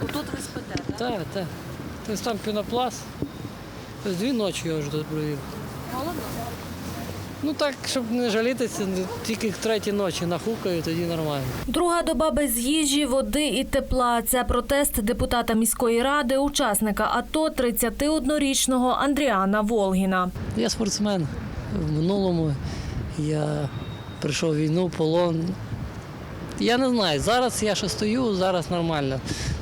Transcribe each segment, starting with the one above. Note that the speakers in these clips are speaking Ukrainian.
Тут ви спите, так? Так, так. Тобто там пінопласт. Тобто дві ночі я вже тут провів. Холодно? Ну так, щоб не жалітися, тільки треті ночі нахукаю, тоді нормально. Друга доба без їжі, води і тепла. Це протест депутата міської ради, учасника АТО 31-річного Андріана Волгіна. Я спортсмен. В минулому я прийшов війну, полон. Я не знаю, зараз я ще стою, зараз нормально.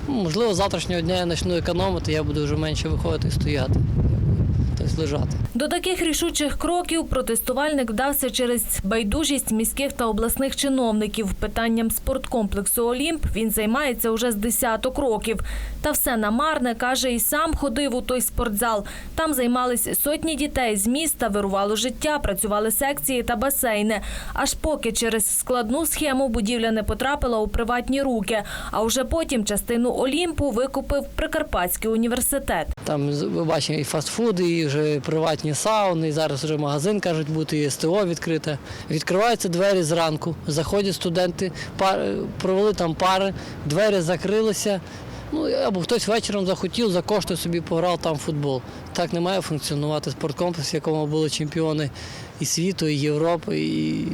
Ну, Можливо, завтрашнього дня я почну економити, я буду вже менше виходити і стояти. Лежати. До таких рішучих кроків протестувальник вдався через байдужість міських та обласних чиновників. Питанням спорткомплексу Олімп він займається уже з десяток років. Та все намарне, каже, і сам ходив у той спортзал. Там займались сотні дітей з міста, вирувало життя, працювали секції та басейни. Аж поки через складну схему будівля не потрапила у приватні руки. А вже потім частину Олімпу викупив Прикарпатський університет. Там ви бачите і фастфуди, і вже приватні сауни, зараз вже магазин кажуть бути, і СТО відкрите. Відкриваються двері зранку, заходять студенти, пар, провели там пари, двері закрилися. Ну або хтось вечором захотів, за кошти собі пограв там футбол. Так не має функціонувати спорткомплекс, в якому були чемпіони і світу, і Європи, і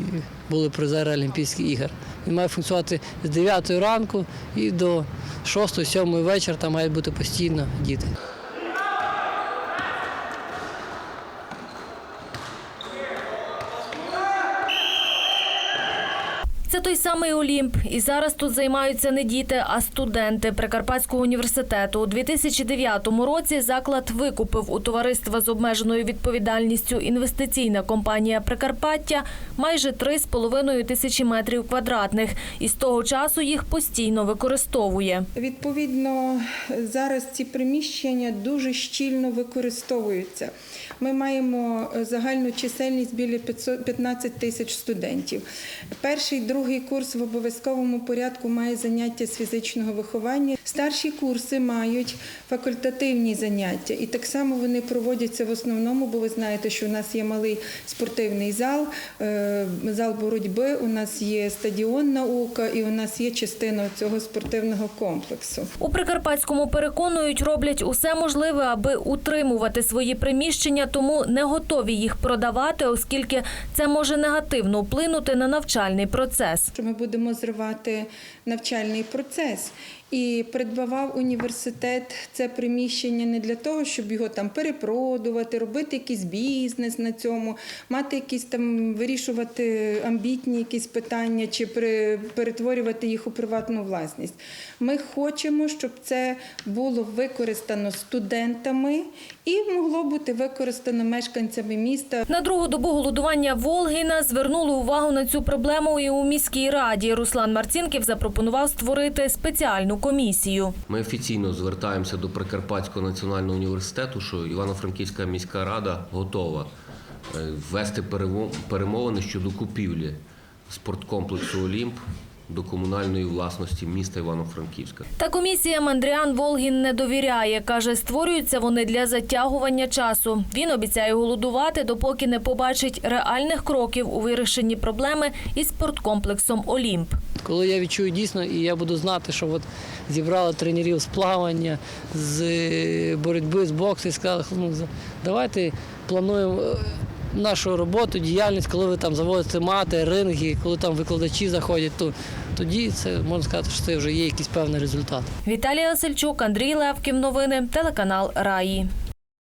були призери Олімпійських ігор. Він має функціонувати з 9 ранку і до 6-7 вечора там мають бути постійно діти. Це той самий Олімп. І зараз тут займаються не діти, а студенти Прикарпатського університету. У 2009 році заклад викупив у товариства з обмеженою відповідальністю інвестиційна компанія Прикарпаття майже 3,5 тисячі метрів квадратних. І з того часу їх постійно використовує. Відповідно, зараз ці приміщення дуже щільно використовуються. Ми маємо е, загальну чисельність біля 500 15 тисяч студентів. Перший, другий курс в обов'язковому порядку має заняття з фізичного виховання. Старші курси мають факультативні заняття, і так само вони проводяться в основному, бо ви знаєте, що у нас є малий спортивний зал, е, зал боротьби, у нас є стадіон наука, і у нас є частина цього спортивного комплексу. У Прикарпатському переконують, роблять усе можливе, аби утримувати свої приміщення, тому не готові їх продавати, оскільки це може негативно вплинути на навчальний процес. Що ми будемо зривати навчальний процес. І придбавав університет це приміщення не для того, щоб його там перепродувати, робити якийсь бізнес на цьому, мати якісь там вирішувати амбітні якісь питання чи при- перетворювати їх у приватну власність. Ми хочемо, щоб це було використано студентами і могло бути використано мешканцями міста. На другу добу голодування Волгіна звернули увагу на цю проблему і у міській раді. Руслан Марцінків запропонував створити спеціальну комісію. Ми офіційно звертаємося до Прикарпатського національного університету, що Івано-Франківська міська рада готова е, ввести перемо- перемовини щодо купівлі спорткомплексу Олімп до комунальної власності міста Івано-Франківська. Та комісіям Андріан Волгін не довіряє. Каже, створюються вони для затягування часу. Він обіцяє голодувати, допоки не побачить реальних кроків у вирішенні проблеми із спорткомплексом Олімп. Коли я відчую дійсно, і я буду знати, що от зібрали тренерів з плавання, з е, боротьби, з боксу, і сказали, ну, давайте плануємо е, нашу роботу, діяльність, коли ви там заводите мати, ринги, коли там викладачі заходять, то тоді це можна сказати, що це вже є якийсь певний результат. Віталія Васильчук, Андрій Левків. Новини. Телеканал Раї.